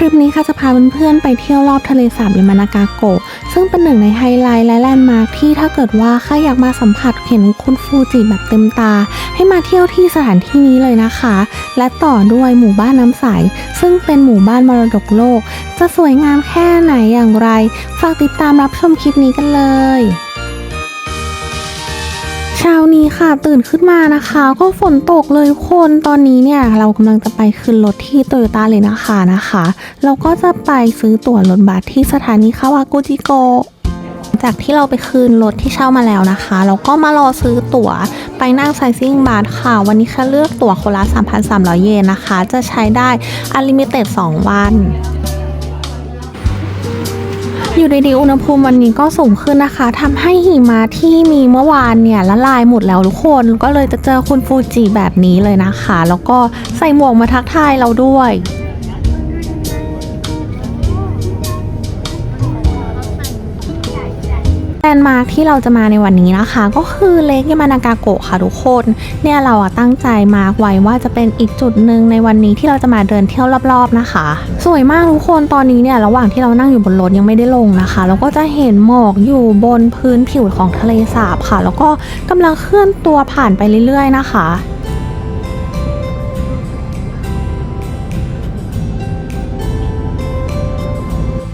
คลิปนี้ค่ะจะพาเพื่อนๆไปเที่ยวรอบทะเลสาบยามานากาโกะซึ่งเป็นหนึ่งในไฮไลท์และแลนด์มาร์คที่ถ้าเกิดว่าใครอยากมาสัมผัสเห็นคุณฟูจิแบบเต็มตา ให้มาเที่ยวที่สถานที่นี้เลยนะคะ และต่อด้วยหมู่บ้านน้ำใส ซึ่งเป็นหมู่บ้านมรดกโลก จะสวยงามแค่ไหนอย่างไร ฝากติดตามรับชมคลิปนี้กันเลย เช้านี้ค่ะตื่นขึ้นมานะคะ ก็ฝนตกเลยคนตอนนี้เนี่ยเรากำลังจะไปขึ้นรถที่โตโยต้าเลยนะคะนะคะ เราก็จะไปซื้อตั๋วรถบัสที่สถานีคาวากุจิโกจากที่เราไปคืนรถที่เช่ามาแล้วนะคะ เราก็มารอซื้อตั๋วไปนั่งไซซิ่งบัสค่ะ วันนี้ค่เลือกตั๋วคนละ3,300 เยนนะคะ จะใช้ได้อลิมิเต็ด2วัน อยู่ดีๆอุณหภูมิวันนี้ก็สูงขึ้นนะคะทำให้หิมะที่มีเมื่อวานเนี่ยละลายหมดแล้วทุกคนก็เลยจะเจอคุณฟูจิแบบนี้เลยนะคะ แล้วก็ใส่หมวกมาทักทายเราด้วย ลนด์มาร์คที่เราจะมาในวันนี้นะคะ ก็คือเลกยามานากาโกะค่ะทุกคนเนี่ยเราอะตั้งใจมาร์กไว้ว่าจะเป็นอีกจุดหนึ่งในวันนี้ที่เราจะมาเดินเที่ยวรอบๆนะคะ สวยมากทุกคนตอนนี้เนี่ยระหว่างที่เรานั่งอยู่บนรถยังไม่ได้ลงนะคะเราก็จะเห็นหมอกอยู่บนพื้นผิวของทะเลสาบค่ะ แล้วก็กำลังเคลื่อนตัวผ่านไปเรื่อยๆนะคะ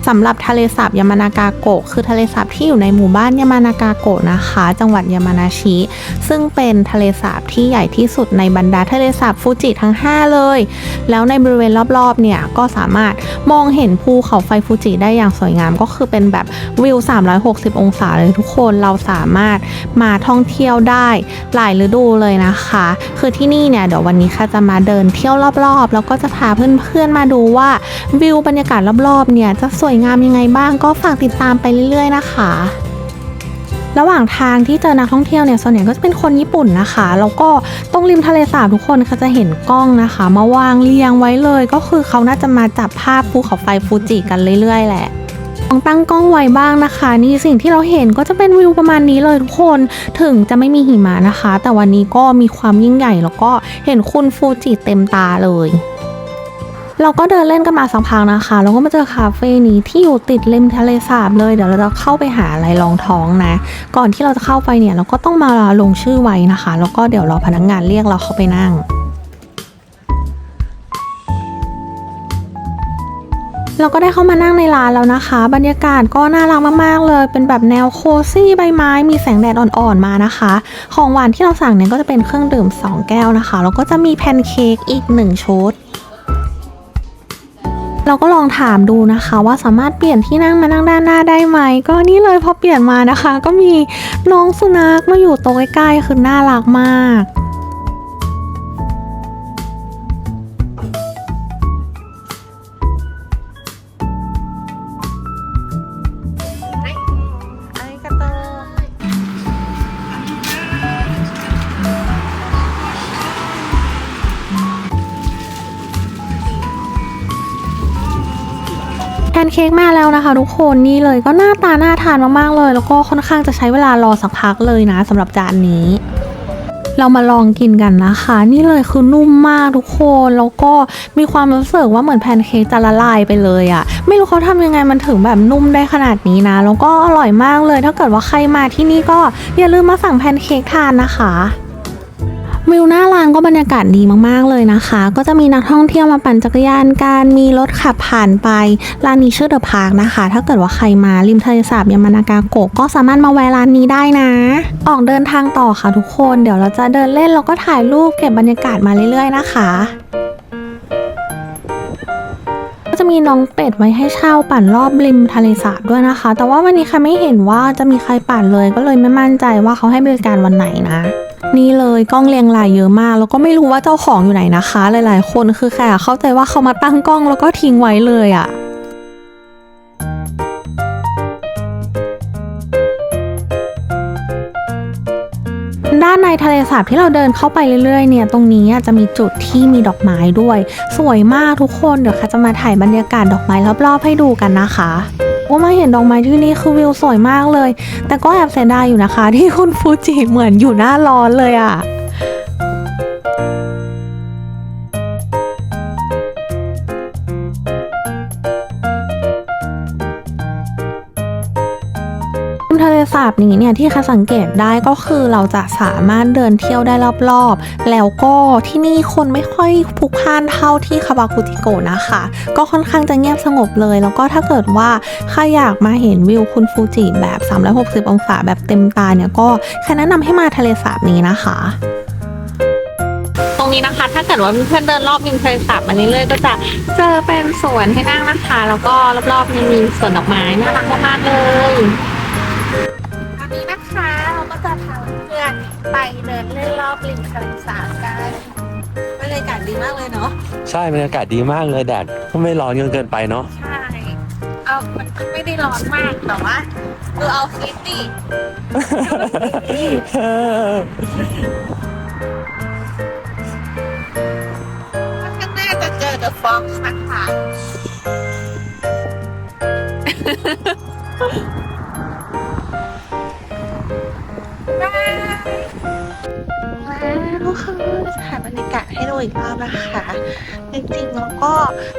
สำหรับทะเลสาบยามานากาโกะคือทะเลสาบที่อยู่ในหมู่บ้านยามานากาโกะนะคะ จังหวัดยามานาชิ ซึ่งเป็นทะเลสาบที่ใหญ่ที่สุดในบรรดาทะเลสาบฟูจิทั้ง 5 เลย แล้วในบริเวณรอบๆเนี่ยก็สามารถมองเห็นภูเขาไฟฟูจิได้อย่างสวยงาม ก็คือเป็นแบบวิว 360 องศาเลยทุกคนเราสามารถมาท่องเที่ยวได้หลายฤดูเลยนะคะ คือที่นี่เนี่ยเดี๋ยววันนี้ค่ะจะมาเดินเที่ยวรอบๆ แล้วก็จะพาเพื่อนๆมาดูว่าวิวบรรยากาศรอบๆเนี่ยจะสวยยงามยังไงบ้างก็ฝากติดตามไปเรื่อย ๆ นะคะ ระหว่างทางที่เจอนักท่องเที่ยวเนี่ยส่วนใหญ่ก็จะเป็นคนญี่ปุ่นนะคะแล้วก็ตรงริมทะเลสาบทุกคนเขาจะเห็นกล้องนะคะ มาวางเรียงไว้เลย ก็คือเขาน่าจะมาจับภาพภูเขาไฟฟูจิกันเรื่อย ๆ แหละลองตั้งกล้องไว้บ้างนะคะ นี่สิ่งที่เราเห็นก็จะเป็นวิวประมาณนี้เลยทุกคนถึงจะไม่มีหิมะนะคะ แต่วันนี้ก็มีความยิ่งใหญ่แล้วก็เห็นคุณฟูจิเต็มตาเลย เราก็เดินเล่นกันมาสักพักนะคะแล้วก็มาเจอคาเฟ่นี้ที่อยู่ติดริมทะเลสาบเลย เดี๋ยวเราจะเข้าไปหาอะไรรองท้องนะ ก่อนที่เราจะเข้าไปเนี่ยเราก็ต้องมาลงชื่อไว้นะคะ แล้วก็เดี๋ยวรอพนักงานเรียกเราเข้าไปนั่งเราก็ได้เข้ามานั่งในร้านแล้วนะคะ บรรยากาศก็น่ารักมากๆเลย เป็นแบบแนวโคซี่ใบไม้ มีแสงแดดอ่อนๆมานะคะ ของหวานที่เราสั่งเนี่ยก็จะเป็นเครื่องดื่ม 2 แก้วนะคะ แล้วก็จะมีแพนเค้กอีก 1 ชุด เราก็ลองถามดูนะคะว่าสามารถเปลี่ยนที่นั่งมานั่งด้านหน้าได้ไหม ก็นี่เลยพอเปลี่ยนมานะคะ ก็มีน้องสุนัขมาอยู่โต๊ะใกล้ๆคือน่ารักมาก นเค้กมาแล้วนะคะ ทุกคนนี่เลยก็หน้าตาน่าทานมากๆเลย แล้วก็ค่อนข้างจะใช้เวลารอสักพักเลยนะสำหรับจานนี้ เรามาลองกินกันนะคะ นี่เลยคือนุ่มมากทุกคนแล้วก็มีความรู้สึกว่าเหมือนแพนเค้กจะละลายไปเลยอะ่ะ ไม่รู้เขาทำยังไงมันถึงแบบนุ่มได้ขนาดนี้นะ แล้วก็อร่อยมากเลย ถ้าเกิดว่าใครมาที่นี่ก็อย่าลืมมาสั่งแพนเค้กทานนะคะ วิวหน้าร้านก็บรรยากาศดีมากๆเลยนะคะ ก็จะมีนักท่องเที่ยวมาปั่นจักรยานกันมีรถขับผ่านไปร้านนี้ชื่อเดอะพาร์คนะคะ ถ้าเกิดว่าใครมาริมทะเลสาบยามานากาโกะก็สามารถมาแวะร้านนี้ได้นะ ออกเดินทางต่อค่ะทุกคนเดี๋ยวเราจะเดินเล่นแล้วก็ถ่ายรูปเก็บบรรยากาศมาเรื่อยๆนะคะก็จะมีน้องเป็ดไว้ให้เช่าปั่นรอบริมทะเลสาบด้วยนะคะ แต่ว่าวันนี้ค่ะไม่เห็นว่าจะมีใครปั่นเลย ก็เลยไม่มั่นใจว่าเขาให้บริการวันไหนนะ นี่เลยกล้องเรียงรายเยอะมาก แล้วก็ไม่รู้ว่าเจ้าของอยู่ไหนนะคะ หลาย ๆ คนคือแค่เข้าใจว่าเขามาตั้งกล้องแล้วก็ทิ้งไว้เลยอะ่ะด้านในทะเลสาบที่เราเดินเข้าไปเรื่อยๆเนี่ยตรงนี้จะมีจุดที่มีดอกไม้ด้วย สวยมากทุกคนเดี๋ยวค่ะจะมาถ่ายบรรยากาศดอกไม้รอบๆให้ดูกันนะคะ ว่ามาเห็นดอกไม้ที่นี่คือวิวสวยมากเลย แต่ก็แอบเสียดายอยู่นะคะ ที่คุณฟูจิเหมือนอยู่หน้าร้อนเลยอะ บนทะเลสาบนี้เนี่ยที่คันสังเกตได้ก็คือเราจะสามารถเดินเที่ยวได้รอบๆ แล้วก็ที่นี่คนไม่ค่อยพลุกพล่านเท่าที่คาวากุจิโกะนะคะ ก็ค่อนข้างจะเงียบสงบเลย แล้วก็ถ้าเกิดว่าใครอยากมาเห็นวิวคุณฟูจิแบบ 360 องศาแบบเต็มตาเนี่ยก็แค่แนะนำให้มาทะเลสาบนี้นะคะตรงนี้นะคะถ้าเกิดว่าเพื่อนเดินรอบริมทะเลสาบมาเรื่อยๆก็จะเจอเป็นสวนให้นั่งนะคะ แล้วก็รอบๆนี้มีสวนดอกไม้น่ารักมากๆเลย ตอนนี้นะคะเราก็จะพาเพื่อนไปเดินเล่นรอบริมทะเลสาบกันบรรยากาศดีมากเลยเนาะใช่บรรยากาศดีมากเลยแดดก็ไม่ร้อนจนเกินไปเนาะใช่เอามันไม่ได้ร้อนมากแต่ว่าดูเอาฟิตดิข้างหน้าจะเจอ The Fox นะคะ กคนจะถ่ายบรรยากาศให้ดูอีกรอบนะคะ จริงๆแล้วก็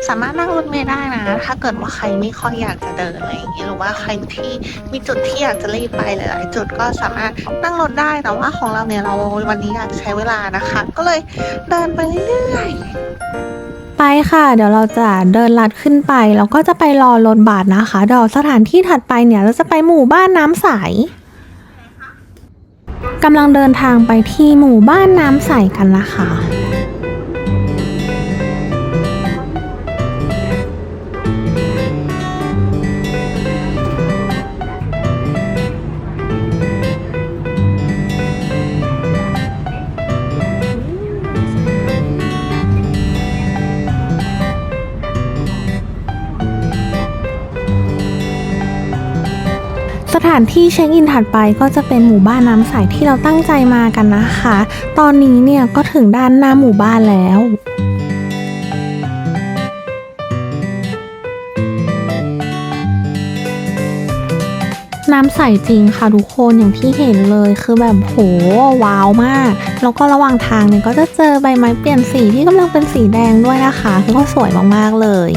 สามารถนั่งรถเมล์ได้นะ ถ้าเกิดว่าใครไม่ค่อยอยากจะเดินอะไรอย่างเงี้ยหรือว่าใครที่มีจุดที่อยากจะรีบไปหลายๆจุดก็สามารถนั่งรถได้แต่ว่าของเราเนี่ยเราวันนี้อยากจะใช้เวลานะคะ ก็เลยเดินไปเรื่อยๆไปค่ะ เดี๋ยวเราจะเดินลัดขึ้นไปแล้วก็จะไปรอรถบัสนะคะเดี๋ยวสถานที่ถัดไปเนี่ยเราจะไปหมู่บ้านน้ำใส กำลังเดินทางไปที่หมู่บ้านน้ำใสกันนะคะ ถานที่เช็คอินถัดไปก็จะเป็นหมู่บ้านน้ำใสที่เราตั้งใจมากันนะคะ ตอนนี้เนี่ยก็ถึงด้านหน้าหมู่บ้านแล้วน้ำใสจริงค่ะทุกคนอย่างที่เห็นเลยคือแบบโหว้าวมาก แล้วก็ระหว่างทางเนี่ยก็จะเจอใบไม้เปลี่ยนสีที่กำลังเป็นสีแดงด้วยนะคะ คือก็สวยมากๆเลย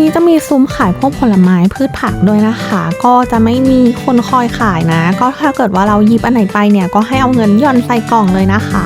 นี้จะมีซุ้มขายพวกผลไม้พืชผักด้วยนะคะ ก็จะไม่มีคนคอยขายนะ ก็ถ้าเกิดว่าเราหยิบอันไหนไปเนี่ยก็ให้เอาเงินหย่อนใส่กล่องเลยนะคะ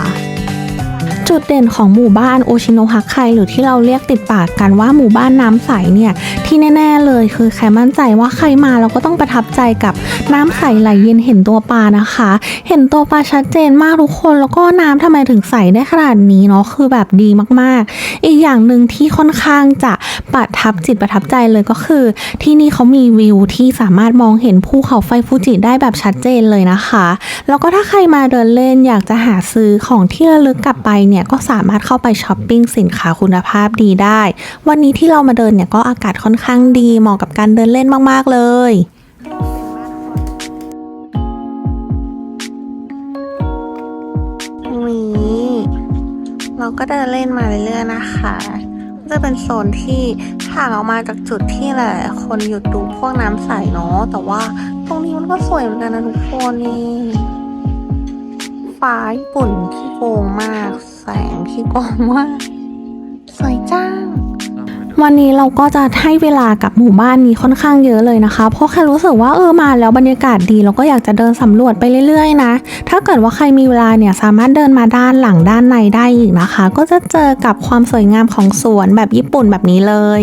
จุดเด่นของหมู่บ้านโอชิโนฮักไคหรือที่เราเรียกติดปากกันว่าหมู่บ้านน้ำใสเนี่ยที่แน่ๆเลยคือใครมั่นใจว่าใครมาเราก็ต้องประทับใจกับน้ำใสไหลเย็นเห็นตัวปลานะคะ เห็นตัวปลาชัดเจนมากทุกคนแล้วก็น้ำทำไมถึงใสได้ขนาดนี้เนาะคือแบบดีมากๆ อีกอย่างหนึ่งที่ค่อนข้างจะประทับจิตประทับใจเลยก็คือ ที่นี่เขามีวิวที่สามารถมองเห็นภูเขาไฟฟูจิได้แบบชัดเจนเลยนะคะ แล้วก็ถ้าใครมาเดินเล่นอยากจะหาซื้อของที่ระลึกกลับไปเนี่ยก็สามารถเข้าไปช้อปปิ้งสินค้าคุณภาพดีได้ วันนี้ที่เรามาเดินเนี่ยก็อากาศค่อนข้างดีเหมาะกับการเดินเล่นมาก ๆ เลยนี้เราก็เดินเล่นมาเรื่อยๆนะคะจะเป็นโซนที่ห่างออกมาจากจุดที่หลายๆคนหยุดดูพวกน้ำใสเนาะแต่ว่าตรงนี้มันก็สวยเหมือนกันนะทุกคนนี่ ฟ้าญี่ปุ่นที่โกงมาก แสงที่โกงมาก สวยจ้าวันนี้เราก็จะให้เวลากับหมู่บ้านนี้ค่อนข้างเยอะเลยนะคะ เพราะแค่รู้สึกว่าเออมาแล้วบรรยากาศดีแล้วก็อยากจะเดินสำรวจไปเรื่อยๆนะ ถ้าเกิดว่าใครมีเวลาเนี่ยสามารถเดินมาด้านหลังด้านในได้อีกนะคะ ก็จะเจอกับความสวยงามของสวนแบบญี่ปุ่นแบบนี้เลย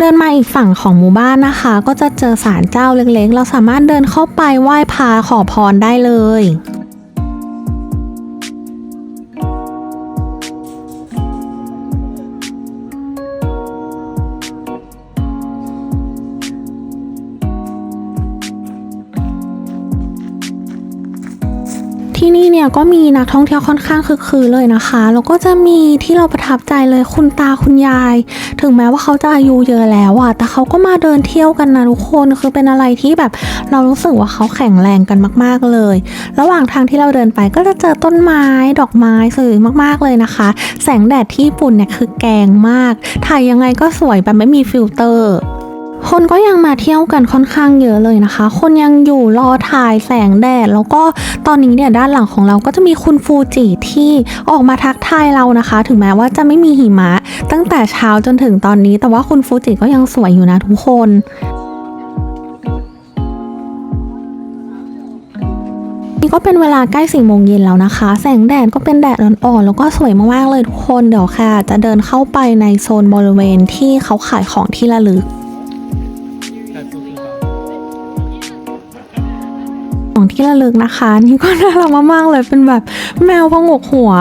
เดินมาอีกฝั่งของหมู่บ้านนะคะ ก็จะเจอศาลเจ้าเล็กๆ เราสามารถเดินเข้าไปไหว้พระขอพรได้เลย เนี่ยก็มีนักท่องเที่ยวค่อนข้างคึกคืนเลยนะคะแล้วก็จะมีที่เราประทับใจเลยคุณตาคุณยาย ถึงแม้ว่าเขาจะอายุเยอะแล้วอะแต่เขาก็มาเดินเที่ยวกันนะทุกคนคือเป็นอะไรที่แบบเรารู้สึกว่าเขาแข็งแรงกันมาก ๆเลย ระหว่างทางที่เราเดินไปก็จะเจอต้นไม้ดอกไม้สวยมากๆเลยนะคะ แสงแดดที่ญี่ปุ่นเนี่ยคือแกงมาก ถ่ายยังไงก็สวยแบบไม่มีฟิลเตอร์ คนก็ยังมาเที่ยวกันค่อนข้างเยอะเลยนะคะ คนยังอยู่รอถ่ายแสงแดด แล้วก็ตอนนี้เนี่ยด้านหลังของเราก็จะมีคุณฟูจิที่ออกมาทักทายเรานะคะ ถึงแม้ว่าจะไม่มีหิมะ ตั้งแต่เช้าจนถึงตอนนี้ แต่ว่าคุณฟูจิก็ยังสวยอยู่นะทุกคนนี่ก็เป็นเวลาใกล้สี่โมงเย็นแล้วนะคะ แสงแดดก็เป็นแดดอ่อนๆ แล้วก็สวยมากๆเลยทุกคน เดี๋ยวค่ะ จะเดินเข้าไปในโซนบริเวณที่เขาขายของที่ระลึก ที่ระลึกนะคะ นี่ก็น่ารักมากๆเลยเป็นแบบแมวพองกหัว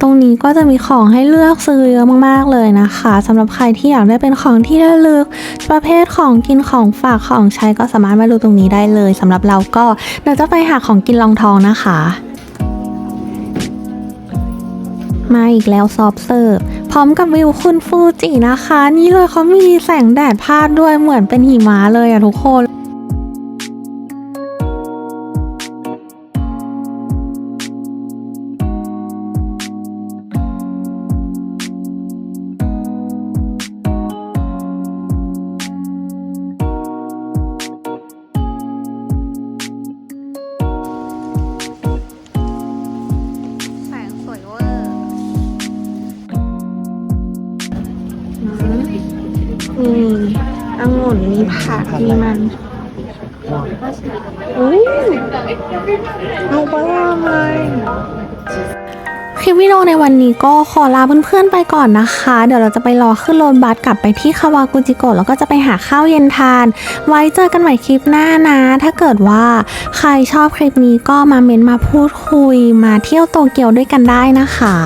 ตรงนี้ก็จะมีของให้เลือกซื้อเยอะมากๆเลยนะคะสำหรับใครที่อยากได้เป็นของที่ระลึก ประเภทของกินของฝากของใช้ก็สามารถมาดูตรงนี้ได้เลยสำหรับเราก็เดี๋ยวจะไปหาของกินลองทองนะคะมาอีกแล้วซอฟเสิร์ฟพร้อมกับวิวคุณฟูจินะคะ นี่เลยเขามีแสงแดดพาดด้วยเหมือนเป็นหิมะเลยอะทุกคน องุ่นมีผักมีมันอุ้ยลูกบอลเลยคลิปวิดีโอในวันนี้ก็ขอลาเพื่อนๆไปก่อนนะคะ เดี๋ยวเราจะไปรอขึ้นรถบัสกลับไปที่คาวากุจิโกะแล้วก็จะไปหาข้าวเย็นทาน ไว้เจอกันใหม่คลิปหน้านะ ถ้าเกิดว่าใครชอบคลิปนี้ก็มาเม้นต์มาพูดคุยมาเที่ยวโตเกียวด้วยกันได้นะคะ